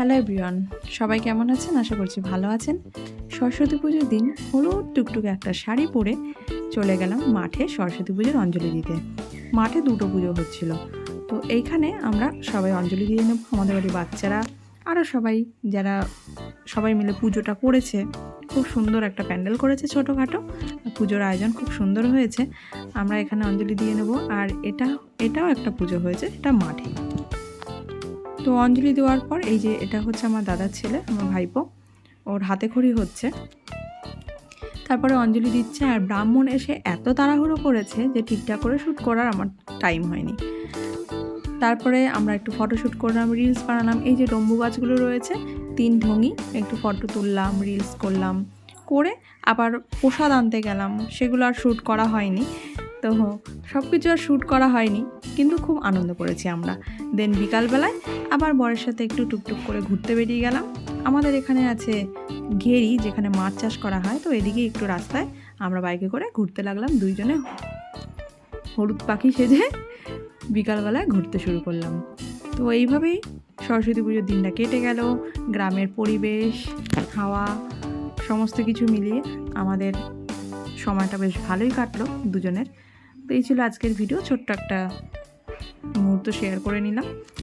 Hello everyone সবাই কেমন আছেন? আশা করছি ভালো আছেন। সরস্বতী পুজোর দিন হলুদ টুকটুকে একটা শাড়ি পরে চলে গেলাম মাঠে সরস্বতী পুজোর অঞ্জলি দিতে। মাঠে দুটো পুজো হচ্ছিল। তো এইখানে আমরা সবাই অঞ্জলি দিয়ে নেব। আমাদের বাড়ির বাচ্চারা আরও সবাই যারা সবাই মিলে পুজোটা করেছে, খুব সুন্দর একটা প্যান্ডেল করেছে ছোটোখাটো। পুজোর আয়োজন খুব সুন্দর হয়েছে। আমরা এখানে অঞ্জলি দিয়ে নেব। আর এটা, এটাও একটা পুজো হয়েছে, এটা মাঠে। তো অঞ্জলি দেওয়ার পর এই যে এটা হচ্ছে আমার দাদার ছেলে, আমার ভাইপো। ওর হাতে খড়ি হচ্ছে। তারপরে অঞ্জলি দিচ্ছে আর ব্রাহ্মণ এসে এত তাড়াহুড়ো করেছে যে ঠিকঠাক করে শ্যুট করার আমার টাইম হয়নি। তারপরে আমরা একটু ফটোশ্যুট করলাম রিলস বানালাম। এই যে ডম্বু গাছগুলো রয়েছে, তিন ঢঙি একটু ফটো তুললাম রিলস করলাম, করে আবার প্রসাদ আনতে গেলাম। সেগুলো আর শ্যুট করা হয়নি। তো সব কিছু আর শ্যুট করা হয়নি। কিন্তু খুব আনন্দ করেছি আমরা। দেন বিকালবেলায় আবার বরের সাথে একটু টুকটুক করে ঘুরতে বেরিয়ে গেলাম। আমাদের এখানে আছে ঘেরি, যেখানে মাছ চাষ করা হয়। তো এদিকে একটু রাস্তায় আমরা বাইকে করে ঘুরতে লাগলাম দুইজনে। হলুদ পাখি সেজে বিকালবেলায় ঘুরতে শুরু করলাম। তো এইভাবেই সরস্বতী পুজোর দিনটা কেটে গেল। গ্রামের পরিবেশ, হাওয়া, সমস্ত কিছু মিলিয়ে আমাদের সময়টা বেশ ভালোই কাটলো দুজনের। তো এই ছিল আজকের ভিডিও। ছোট্ট একটা মুহূর্ত শেয়ার করে নিলাম।